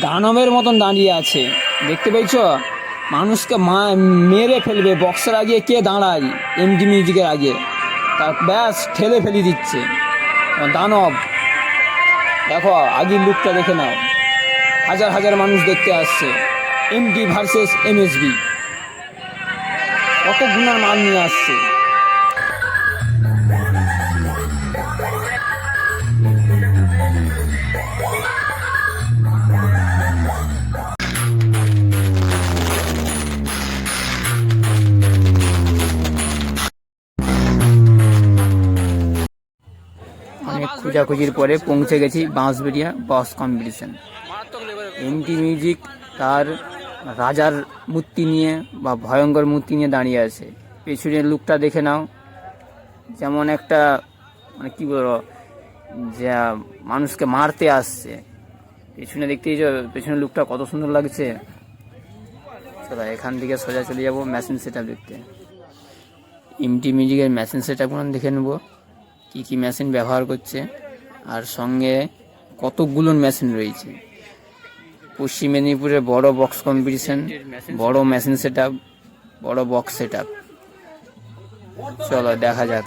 দানবের মতন দাঁড়িয়ে আছে। দেখতে পেয়েছ? মানুষকে মা, মেরে ফেলবে। বক্সের আগে কে দাঁড়ায়? এমডি মিউজিকের আগে। তার ব্যাস, ঠেলে ফেলে দিচ্ছে। দানব। দেখো, আগের লুকটা দেখে নাও। হাজার হাজার মানুষ দেখতে আসছে। এমডি ভার্সেস এমএসবি কত গুণার মাল নিয়ে আসছে। অনেক খোঁজাখুঁজির পরে পৌঁছে গেছি Bansberia bass competition. MT music তার রাজার মূর্তি নিয়ে বা ভয়ঙ্কর মূর্তি নিয়ে দাঁড়িয়ে আছে। পেছনের লুকটা দেখে নাও। যেমন একটা মানে কী বলব, যে মানুষকে মারতে আসছে। পেছনে দেখতেই পেছনের লুকটা কত সুন্দর লাগছে। চলো এখান থেকে সোজা চলে যাব মেশিন সেট দেখতে। এমটি মিউজিকের মেশিন সেট দেখে নেব। কী কী মেশিন ব্যবহার করছে, আর সঙ্গে কতগুলো মেশিন রয়েছে। পশ্চিম মেদিনীপুরে বড় বক্স কম্পিটিশন বড় মেশিন সেট বড় বক্স সেট চলো, দেখা যাক।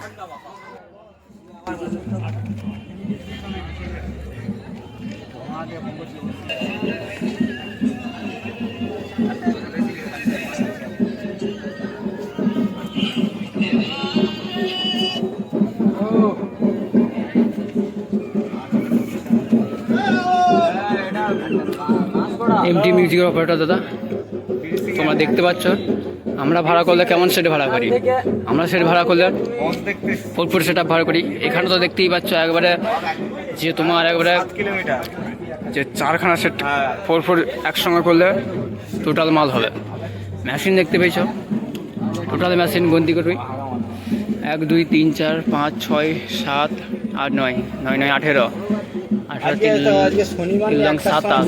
এমটি মিউজিকের অপারেটর দাদা। তোমরা দেখতে পাচ্ছ আমরা ভাড়া করলে কেমন সেট ভাড়া করি? আমরা সেট ভাড়া করলে ফোর সেট ভাড়া করি। এখানে তো দেখতেই পাচ্ছ একবারে যে তোমার একবারে যে চারখানা সেট ফোর ফোর একসঙ্গে করলে টোটাল মাল হবে। মেশিন দেখতে পেয়েছ? টোটাল মেশিন গন্তি করবি। এক দুই তিন চার পাঁচ ছয় সাত আট নয় নয় নয় আঠেরো আঠারো তিন লং সাতাশ।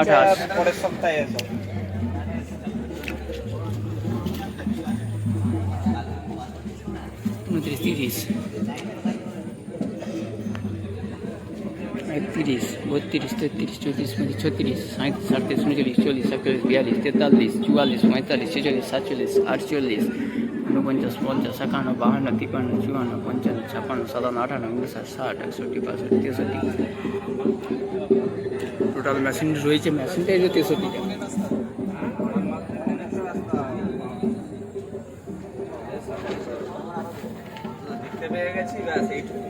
আঠাশ। উনত্রিশ তিরিশ। একত্রিশ বত্রিশ তেত্রিশ চৌত্রিশ পঁয়ত্রিশ ছত্রিশ সাঁত্রিশ সাতত্রিশ উনচল্লিশ চল্লিশ একচল্লিশ বিয়াল্লিশ তেতাল্লিশ চুয়াল্লিশ পঁয়তাল্লিশ ছেচল্লিশ সাতচল্লিশ আটচল্লিশ ঊনপঞ্চাশ পঞ্চাশ একান্ন বাহান্ন তিপ্পান্ন চুয়ান্ন পঞ্চান্ন ছাপ্পান্ন সাতান্ন আটান্ন উনষাট ষাট একষট্টি বাষট্টি তেষট্টি টোটাল মেশিন রয়েছে মেশিনটাই রয়েছে তেষট্টি দেখতে পেয়ে গেছি ব্যাস এইটুকু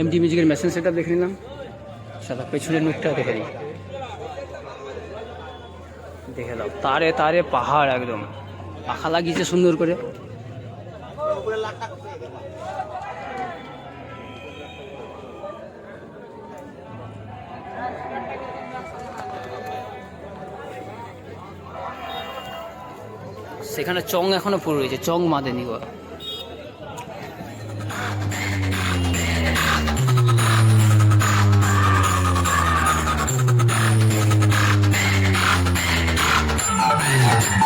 এমটি মিউজিকের মেশিন সেট দেখে নিলাম সাদা, পেছনের মুখটা দেখে নিই। দেখে দাও তারে তারে পাহাড় একদম। পাখা লাগিয়েছে সুন্দর করে। সেখানে চং এখনও পড়ে রয়েছে, চং মাদেনি গো।